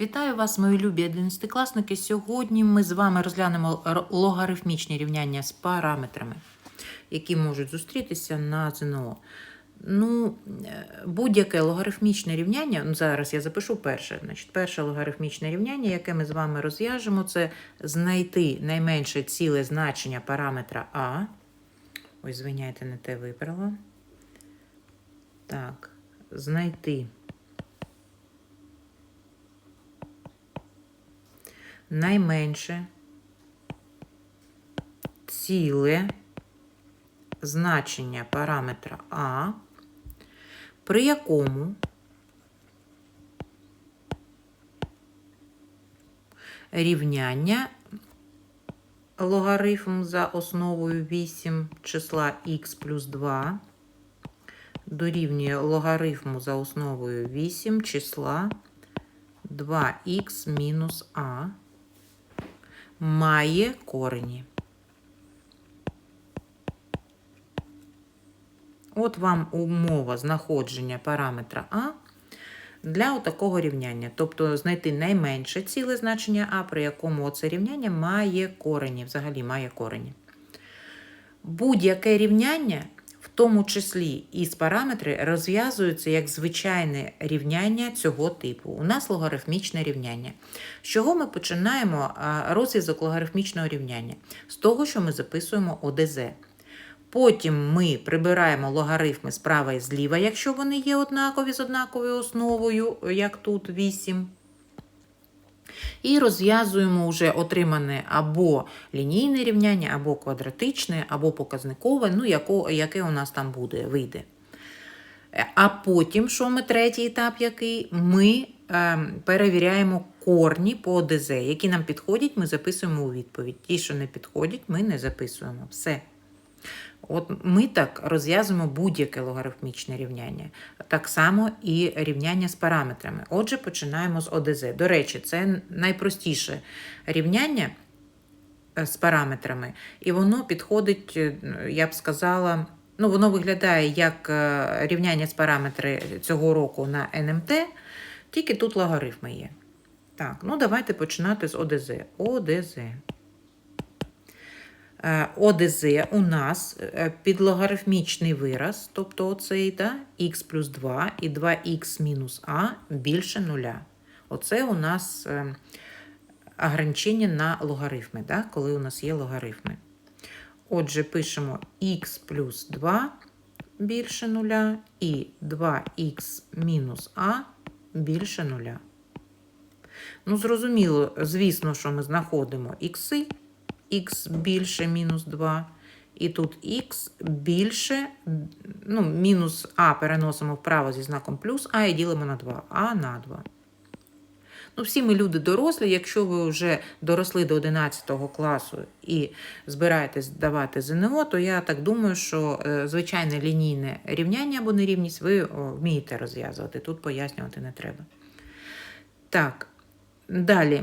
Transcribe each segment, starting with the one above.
Вітаю вас, мої любі одинадцятикласники. Сьогодні ми з вами розглянемо логарифмічні рівняння з параметрами, які можуть зустрітися на ЗНО. Ну, е, будь-яке логарифмічне рівняння, ну, зараз я запишу перше. Значить, перше логарифмічне рівняння, яке ми з вами розв'яжемо, це знайти найменше ціле значення параметра А. Ой, звиняйте, не те вибрала. Так, знайти. Найменше ціле значення параметра А, при якому рівняння логарифм за основою 8 числа х плюс 2 дорівнює логарифму за основою 8 числа 2х мінус а має корені. От вам умова знаходження параметра А для такого рівняння. Тобто знайти найменше ціле значення А, при якому це рівняння має корені, взагалі має корені. Будь-яке рівняння, тому числі і з параметри, розв'язуються як звичайне рівняння цього типу. У нас логарифмічне рівняння. З чого ми починаємо розв'язок логарифмічного рівняння? З того, що ми записуємо ОДЗ. Потім ми прибираємо логарифми справа і зліва, якщо вони є однакові з однаковою основою, як тут 8. І розв'язуємо вже отримане або лінійне рівняння, або квадратичне, або показникове, ну, яко, яке у нас там буде, вийде. Е, А потім, що ми третій етап, який ми е, перевіряємо корні по ОДЗ, які нам підходять, ми записуємо у відповідь. Ті, що не підходять, ми не записуємо. Все. От ми так розв'язуємо будь-яке логарифмічне рівняння. Так само і рівняння з параметрами. Отже, починаємо з ОДЗ. До речі, це найпростіше рівняння е, з параметрами, і воно підходить, е, я б сказала, ну, воно виглядає як е, рівняння з параметри цього року на НМТ, тільки тут логарифми є. Так, ну давайте починати з ОДЗ. ОДЗ. Е, ОДЗ у нас е, підлогарифмічний вираз, тобто оцей да, х плюс 2 і 2х мінус а більше нуля. Оце у нас е, ограничення на логарифми, да, коли у нас є логарифми. Отже, пишемо х плюс 2 більше нуля і 2х мінус а більше нуля. Ну, зрозуміло, звісно, що ми знаходимо ікси, х більше мінус 2, і тут х більше, ну, мінус а переносимо вправо зі знаком плюс, а і ділимо на 2, а на 2. Ну, всі ми люди дорослі, якщо ви вже доросли до 11 класу і збираєтесь здавати ЗНО, то я так думаю, що е, звичайне лінійне рівняння або нерівність ви вмієте розв'язувати. Тут пояснювати не треба. Так, далі.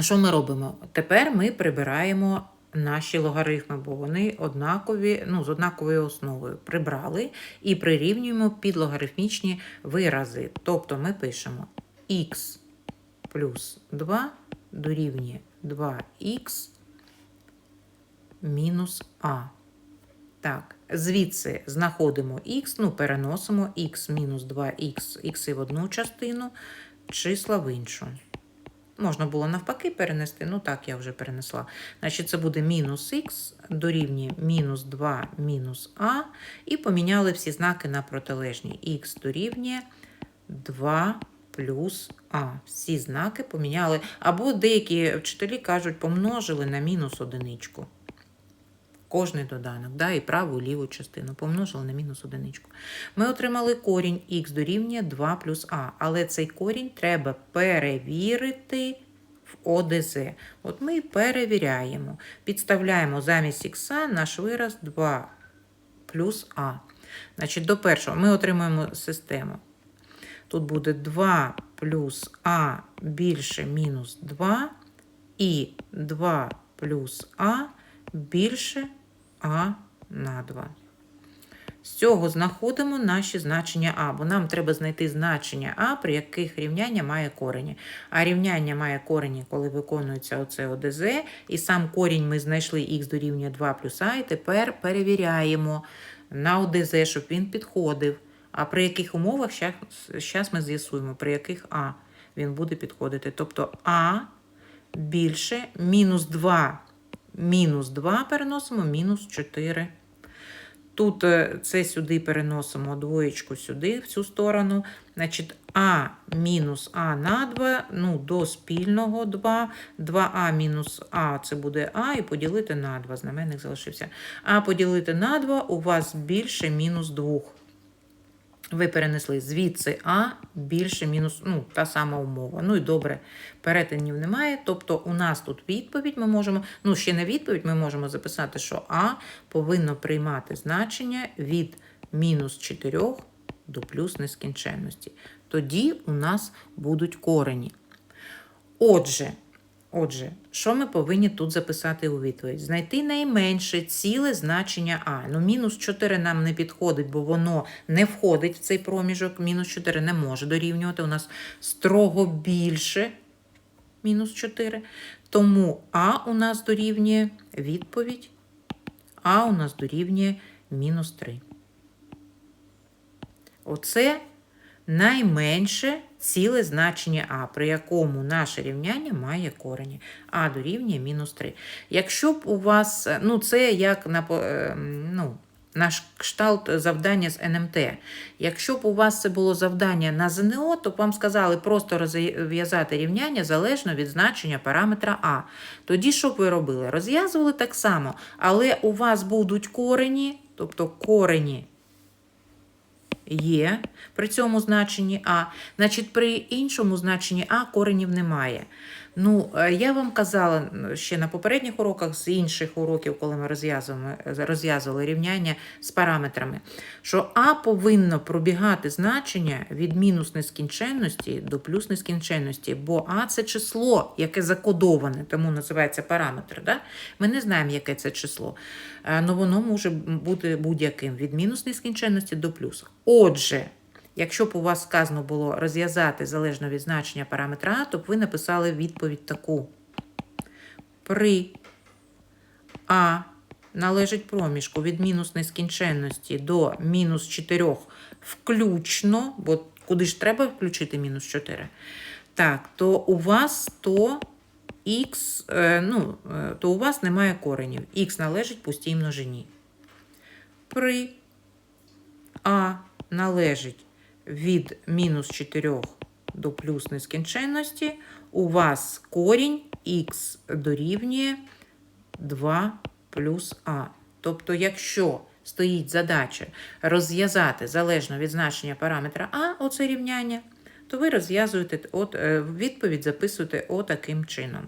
Що ми робимо? Тепер ми прибираємо наші логарифми, бо вони однакові, ну, з однаковою основою. Прибрали і прирівнюємо під логарифмічні вирази. Тобто ми пишемо х плюс 2 дорівнює 2х мінус а. Так, звідси знаходимо х, ну, переносимо х мінус 2х, х в одну частину, числа в іншу. Можна було навпаки перенести, ну так я вже перенесла. Значить, це буде мінус х дорівнює мінус 2 мінус а, і поміняли всі знаки на протилежні. х дорівнює 2 плюс а. Всі знаки поміняли. Або деякі вчителі кажуть, помножили на мінус одиничку. Кожний доданок, да, і праву, і ліву частину помножили на мінус одиничку. Ми отримали корінь х дорівнює 2 плюс а, але цей корінь треба перевірити в ОДЗ. От ми і перевіряємо. Підставляємо замість х наш вираз 2 плюс а. Значить, до першого ми отримуємо систему. Тут буде 2 плюс а більше мінус 2 і 2 плюс а більше а на 2. З цього знаходимо наші значення А, бо нам треба знайти значення А, при яких рівняння має корені. А рівняння має корені, коли виконується оце ОДЗ, і сам корінь ми знайшли х дорівнює 2 плюс А, і тепер перевіряємо на ОДЗ, щоб він підходив. А при яких умовах, зараз ми з'ясуємо, при яких А він буде підходити. Тобто А більше мінус 2, мінус 2 переносимо, мінус 4. Тут е, це сюди переносимо двоєчку сюди, в цю сторону. Значить, А мінус А на 2, ну, до спільного 2. 2А мінус А це буде А, і поділити на 2. Знаменник залишився. А поділити на 2 у вас більше мінус 2. Ви перенесли звідси А більше мінус, ну, та сама умова. Ну і добре, перетинів немає. Тобто у нас тут відповідь ми можемо, ну ще не відповідь, ми можемо записати, що А повинно приймати значення від мінус 4 до плюс нескінченності. Тоді у нас будуть корені. Отже, Отже, що ми повинні тут записати у відповідь? Знайти найменше ціле значення А. Ну, мінус 4 нам не підходить, бо воно не входить в цей проміжок. Мінус 4 не може дорівнювати. У нас строго більше мінус 4. Тому А у нас дорівнює відповідь. А у нас дорівнює мінус 3. Оце найменше ціле значення А, при якому наше рівняння має корені. А дорівнює мінус 3. Якщо б у вас, ну це як на е, ну, наш кшталт завдання з НМТ. Якщо б у вас це було завдання на ЗНО, то б вам сказали просто розв'язати рівняння залежно від значення параметра А. Тоді що б ви робили? Розв'язували так само, але у вас будуть корені, тобто корені є при цьому значенні А, значить при іншому значенні А коренів немає. Ну, е, я вам казала ще на попередніх уроках з інших уроків, коли ми розв'язували рівняння з параметрами, що А повинно пробігати значення від мінус нескінченності до плюс нескінченності, бо А це число, яке закодоване, тому називається параметр. Да? Ми не знаємо, яке це число. Але воно може бути будь-яким від мінус нескінченності до плюс. Отже, Якщо б у вас сказано було розв'язати залежно від значення параметра А, то б ви написали відповідь таку. При А належить проміжку від мінус нескінченності до мінус 4 включно, бо куди ж треба включити мінус 4? Так, то у вас то х, е, ну, е, то у вас немає коренів. Х належить пустій множині. При А належить від мінус 4 до плюс нескінченності, у вас корінь х дорівнює 2 плюс а. Тобто, якщо стоїть задача розв'язати залежно від значення параметра А, оце рівняння, то ви розв'язуєте от, е, відповідь записуєте отаким чином.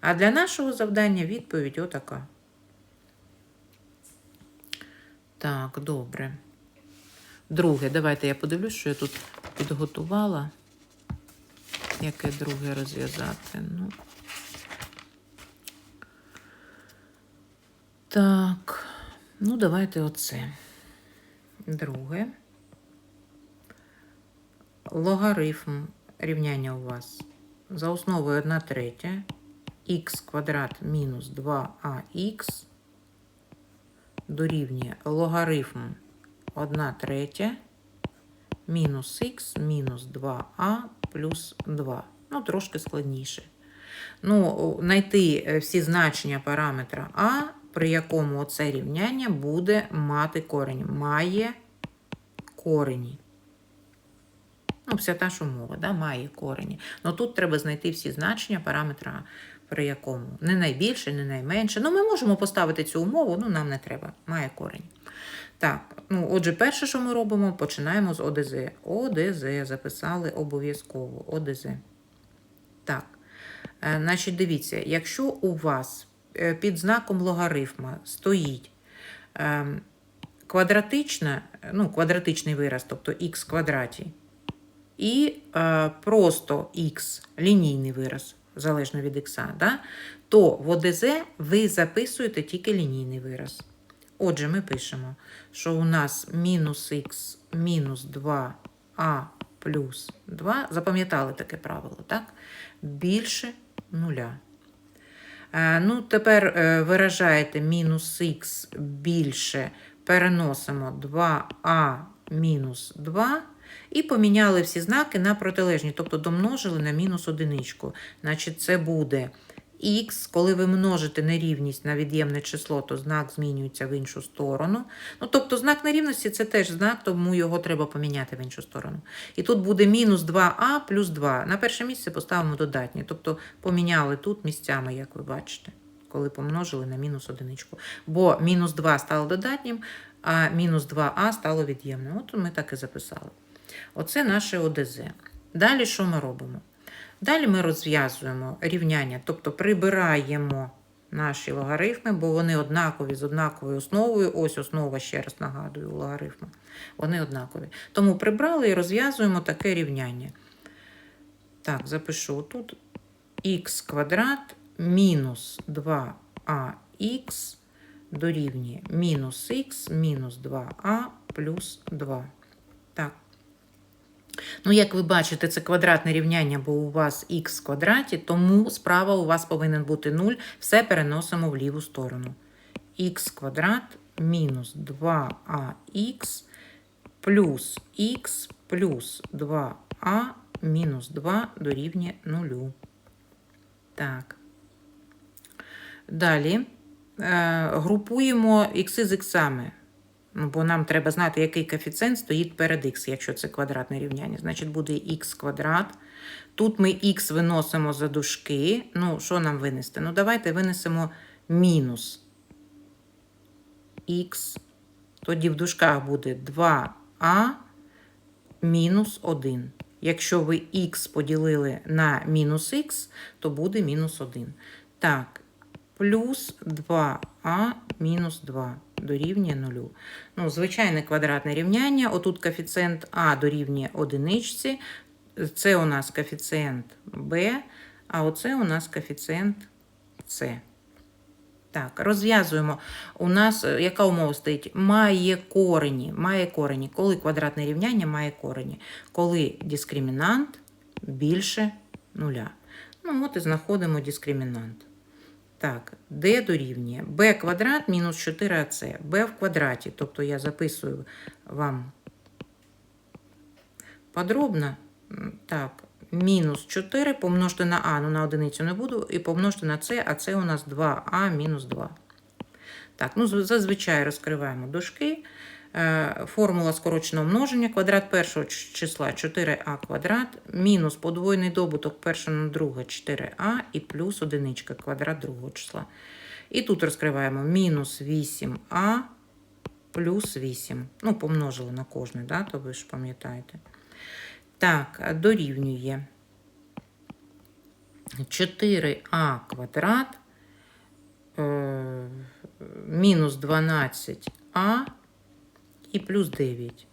А для нашого завдання відповідь отака. Так, добре. Друге, давайте я подивлюсь, що я тут підготувала. Яке друге розв'язати? Ну. Так, ну, давайте оце. Друге. Логарифм рівняння у вас за основою 1 третя х квадрат мінус 2ах дорівнює логарифм 1 третя мінус х мінус 2а плюс 2. Ну, трошки складніше. Ну, Знайти е, всі значення параметра А, при якому це рівняння буде мати корень. Має корені. Ну, вся та ж умова, да, має корені. Ну тут треба знайти всі значення параметра, при якому не найбільше, не найменше. Ну, ми можемо поставити цю умову, ну нам не треба. Має корень. Так, ну, отже, перше, що ми робимо, починаємо з ОДЗ. ОДЗ записали обов'язково ОДЗ. Так. Е, значить, дивіться, якщо у вас е, під знаком логарифма стоїть е, квадратична, ну, квадратичний вираз, тобто х квадраті, і е, просто х лінійний вираз, залежно від х, да, то в ОДЗ ви записуєте тільки лінійний вираз. Отже, ми пишемо, що у нас мінус х мінус 2а плюс 2. Запам'ятали таке правило, так? Більше нуля. Е, Ну, тепер е, виражаєте мінус х більше, переносимо 2а мінус 2 і поміняли всі знаки на протилежні, тобто домножили на мінус одиничку. Значить, це буде х, коли ви множите нерівність на від'ємне число, то знак змінюється в іншу сторону. Ну, тобто знак нерівності це теж знак, тому його треба поміняти в іншу сторону. І тут буде мінус 2а плюс 2. На перше місце поставимо додатнє. Тобто поміняли тут місцями, як ви бачите, коли помножили на мінус одиничку. Бо мінус 2 стало додатнім, а мінус 2а стало від'ємним. От ми так і записали. Оце наше ОДЗ. Далі що ми робимо? Далі ми розв'язуємо рівняння, тобто прибираємо наші логарифми, бо вони однакові з однаковою основою. Ось основа, ще раз нагадую, у логарифму. Вони однакові. Тому прибрали і розв'язуємо таке рівняння. Так, запишу тут х квадрат мінус 2ах дорівнює мінус х мінус 2а плюс 2. Так. Ну, як ви бачите, це квадратне рівняння, бо у вас х в квадраті, тому справа у вас повинен бути 0. Все переносимо в ліву сторону. х квадрат мінус 2ах плюс х плюс 2а мінус 2 дорівнює 0. Так. Далі е, групуємо ікси з іксами. Бо нам треба знати, який коефіцієнт стоїть перед х, якщо це квадратне рівняння. Значить, буде х квадрат. Тут ми х виносимо за дужки. Ну, що нам винести? Ну, давайте винесемо мінус х. Тоді в дужках буде 2а мінус 1. Якщо ви х поділили на мінус х, то буде мінус 1. Так, плюс 2а мінус 2 дорівнює 0. Ну, звичайне квадратне рівняння. Отут коефіцієнт А дорівнює одиничці. Це у нас коефіцієнт Б, а оце у нас коефіцієнт С. Так, розв'язуємо. У нас е, яка умова стоїть? Має корені. Має корені. Коли квадратне рівняння має корені? Коли дискримінант більше нуля. Ну, от і знаходимо дискримінант. Так, d дорівнює b квадрат мінус 4ac. b в квадраті. Тобто я записую вам подробно. Так, мінус 4 помножити на а, ну на одиницю не буду, і помножити на c, а це у нас 2а мінус 2. Так, ну зазвичай розкриваємо дужки. Е, Формула скороченого множення. Квадрат першого числа 4а квадрат, мінус подвоєний добуток першого на друге 4а і плюс одиничка квадрат другого числа. І тут розкриваємо мінус 8а плюс 8. Ну, помножили на кожне, да? то ви ж пам'ятаєте. Так, дорівнює 4а квадрат е, мінус 12а і плюс 9.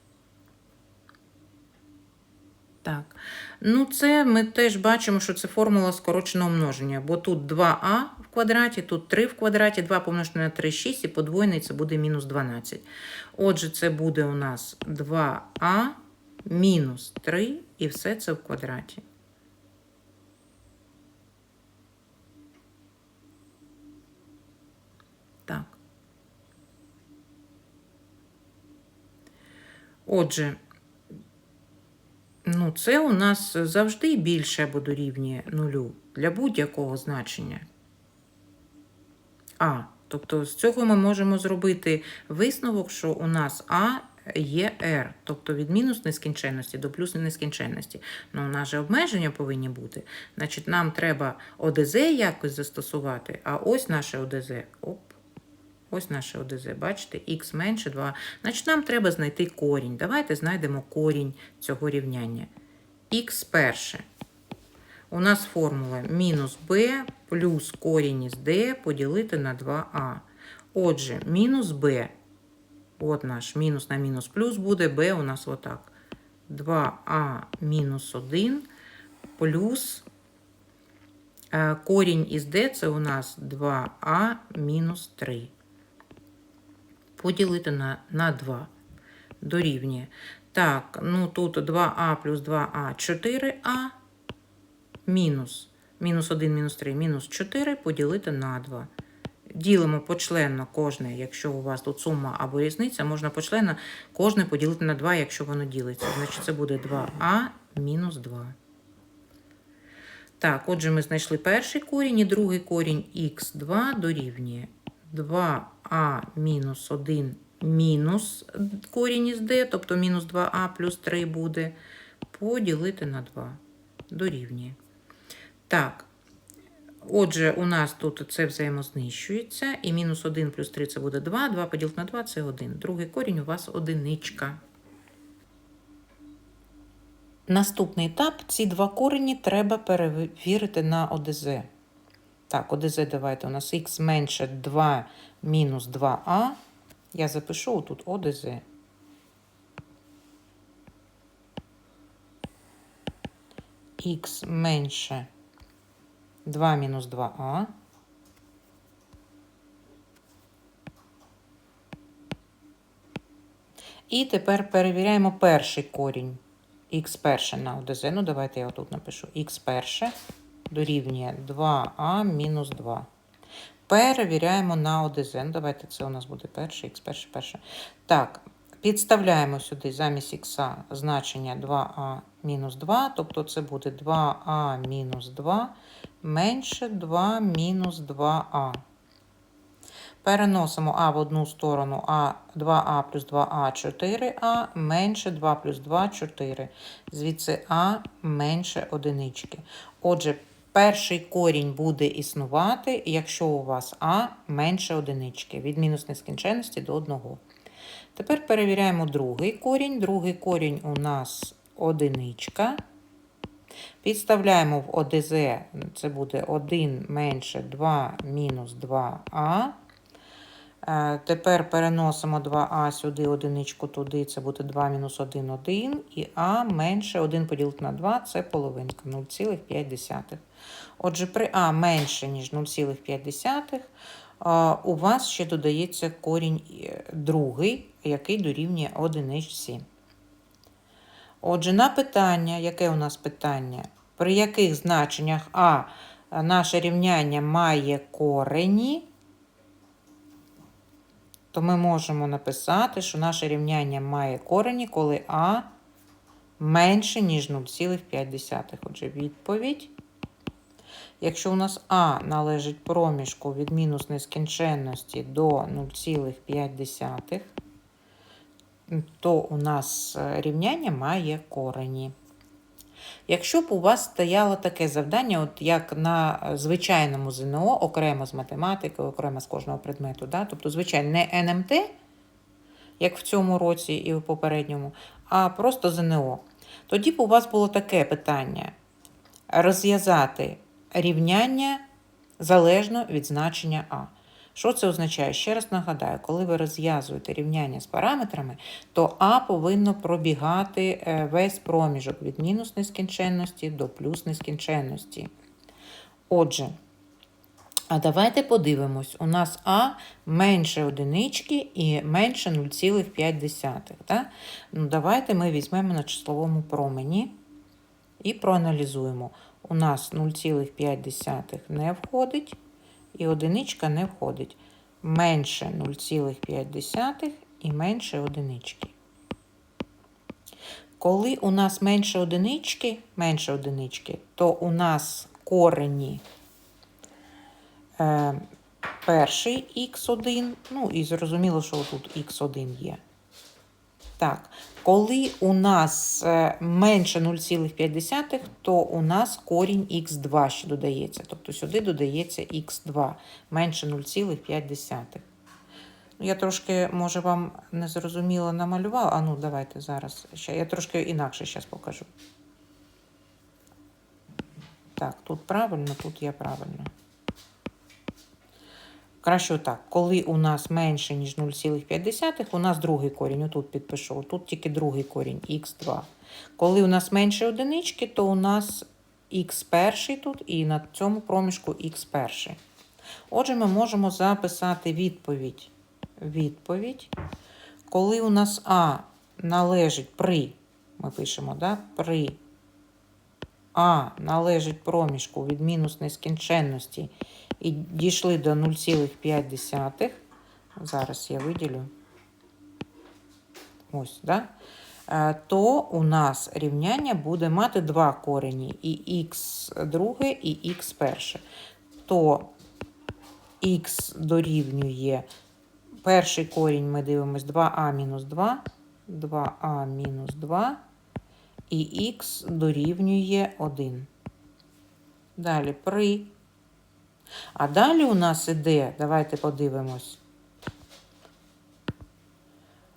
Так. Ну, це ми теж бачимо, що це формула скороченого множення, бо тут 2а в квадраті, тут 3 в квадраті, 2 помножити на 3 6 і подвоєний це буде мінус 12. Отже, це буде у нас 2а мінус 3 і все це в квадраті. Так. Отже, ну, це у нас завжди більше або дорівнює нулю для будь-якого значення. А. Тобто з цього ми можемо зробити висновок, що у нас А є R, тобто від мінус нескінченності до плюс нескінченності. Ну, у нас же обмеження повинні бути. Значить, нам треба ОДЗ якось застосувати, а ось наше ОДЗ. Оп. Ось наше ОДЗ, бачите, х менше 2. Значить, нам треба знайти корінь. Давайте знайдемо корінь цього рівняння. Х перше. У нас формула мінус b плюс корінь із d поділити на 2а. Отже, мінус b. От наш мінус на мінус плюс буде b у нас отак. 2а мінус 1 плюс е, корінь із d це у нас 2а мінус 3 поділити на, на 2 дорівнює. Так, ну тут 2а плюс 2а 4а мінус. Мінус 1, мінус 3, мінус 4 поділити на 2. Ділимо почленно кожне, якщо у вас тут сума або різниця, можна почленно кожне поділити на 2, якщо воно ділиться. Значить, це буде 2а мінус 2. Так, отже, ми знайшли перший корінь і другий корінь х2 дорівнює 2а мінус 1 мінус корінь із d, тобто мінус 2а плюс 3 буде, поділити на 2 дорівнює. Так, отже, у нас тут це взаємознищується, і мінус 1 плюс 3 це буде 2, 2 поділити на 2 це 1. Другий корінь у вас одиничка. Наступний етап ці два корені треба перевірити на ОДЗ. Так, ОДЗ давайте у нас х менше 2 мінус 2а. Я запишу тут ОДЗ. х менше 2 мінус 2а. І тепер перевіряємо перший корінь. х перше на ОДЗ. Ну, давайте я отут напишу. х перше дорівнює 2а мінус 2. Перевіряємо на ОДЗ. Ну, давайте це у нас буде перше, х перше, перше. Так, підставляємо сюди замість х значення 2а мінус 2, тобто це буде 2а мінус 2 менше 2 мінус 2а. Переносимо а в одну сторону, а 2а плюс 2а 4а менше 2 плюс 2 4. Звідси а менше одинички. Отже, перший корінь буде існувати, якщо у вас а менше одинички, від мінус нескінченності до 1. Тепер перевіряємо другий корінь. Другий корінь у нас одиничка. Підставляємо в ОДЗ, це буде 1 менше 2 мінус 2а. Е, Тепер переносимо 2а сюди, одиничку туди, це буде 2 мінус 1, 1. І а менше 1 поділити на 2 це половинка 0,5. Отже, при а менше, ніж 0,5, е, у вас ще додається корінь е, другий, який дорівнює одиничці. Отже, на питання, яке у нас питання? При яких значеннях А наше рівняння має корені, то ми можемо написати, що наше рівняння має корені, коли А менше, ніж 0,5. Отже, відповідь. Якщо у нас А належить проміжку від мінус нескінченності до 0,5, то у нас е, рівняння має корені. Якщо б у вас стояло таке завдання, от як на звичайному ЗНО, окремо з математики, окремо з кожного предмету, да? тобто, звичайно, не НМТ, як в цьому році і в попередньому, а просто ЗНО, тоді б у вас було таке питання: розв'язати рівняння залежно від значення А. Що це означає? Ще раз нагадаю, коли ви розв'язуєте рівняння з параметрами, то А повинно пробігати е, весь проміжок від мінус нескінченності до плюс нескінченності. Отже, а давайте подивимось, у нас А менше одинички і менше 0,5. Так? Ну, Давайте ми візьмемо на числовому промені і проаналізуємо. У нас 0,5 не входить і одиничка не входить. Менше 0,5 і менше одинички. Коли у нас менше одинички, менше одинички, то у нас корені е, перший х1, ну і зрозуміло, що тут х1 є. Так, коли у нас е, менше 0,5, то у нас корінь х2 ще додається. Тобто сюди додається х2 менше 0,5. Ну, Я трошки, може, вам незрозуміло намалювала. А ну, давайте зараз. Ще. Я трошки інакше зараз покажу. Так, тут правильно, тут я правильно. Краще так, коли у нас менше, ніж 0,5, у нас другий корінь, отут підпишу, тут тільки другий корінь, х2. Коли у нас менше одинички, то у нас х перший тут і на цьому проміжку х перший. Отже, ми можемо записати відповідь відповідь. Коли у нас А належить при, ми пишемо, да, при А належить проміжку від мінус нескінченності і дійшли до 0,5. Зараз я виділю. Ось, да? Е, то у нас рівняння буде мати два корені, і х друге, і х перше. То х дорівнює перший корінь, ми дивимось 2а мінус 2, 2а мінус 2, і х дорівнює 1. Далі при. А далі у нас іде, давайте подивимось,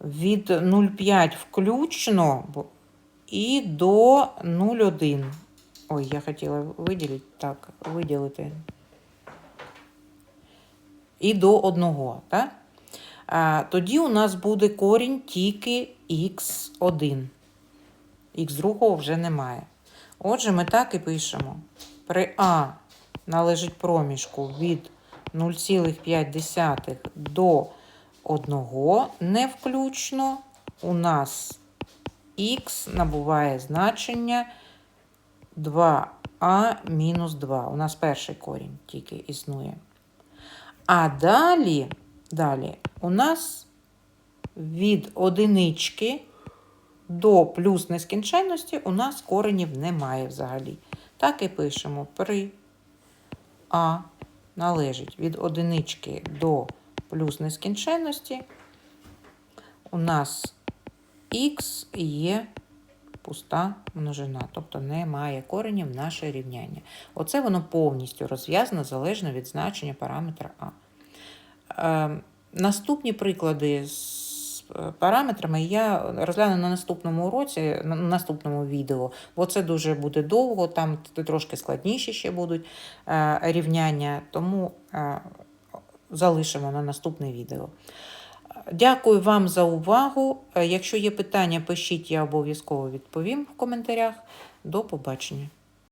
від 0,5 включно і до 0,1. Ой, я хотіла виділити, так, виділити. І до 1, так? А, тоді у нас буде корінь тільки х1. Х другого вже немає. Отже, ми так і пишемо. При А належить проміжку від 0,5 до 1 не включно. У нас х набуває значення 2а мінус 2. У нас перший корінь тільки існує. А далі, далі у нас від одинички до плюс нескінченності у нас коренів немає взагалі. Так і пишемо при А належить від одинички до плюс нескінченності. У нас х є пуста множина, тобто немає коренів наше рівняння. Оце воно повністю розв'язано залежно від значення параметра А. Е, наступні приклади з параметрами я розгляну на наступному уроці, на наступному відео, бо це дуже буде довго, там трошки складніші ще будуть е, рівняння, тому е, залишимо на наступне відео. Дякую вам за увагу. Е, Якщо є питання, пишіть, я обов'язково відповім в коментарях. До побачення.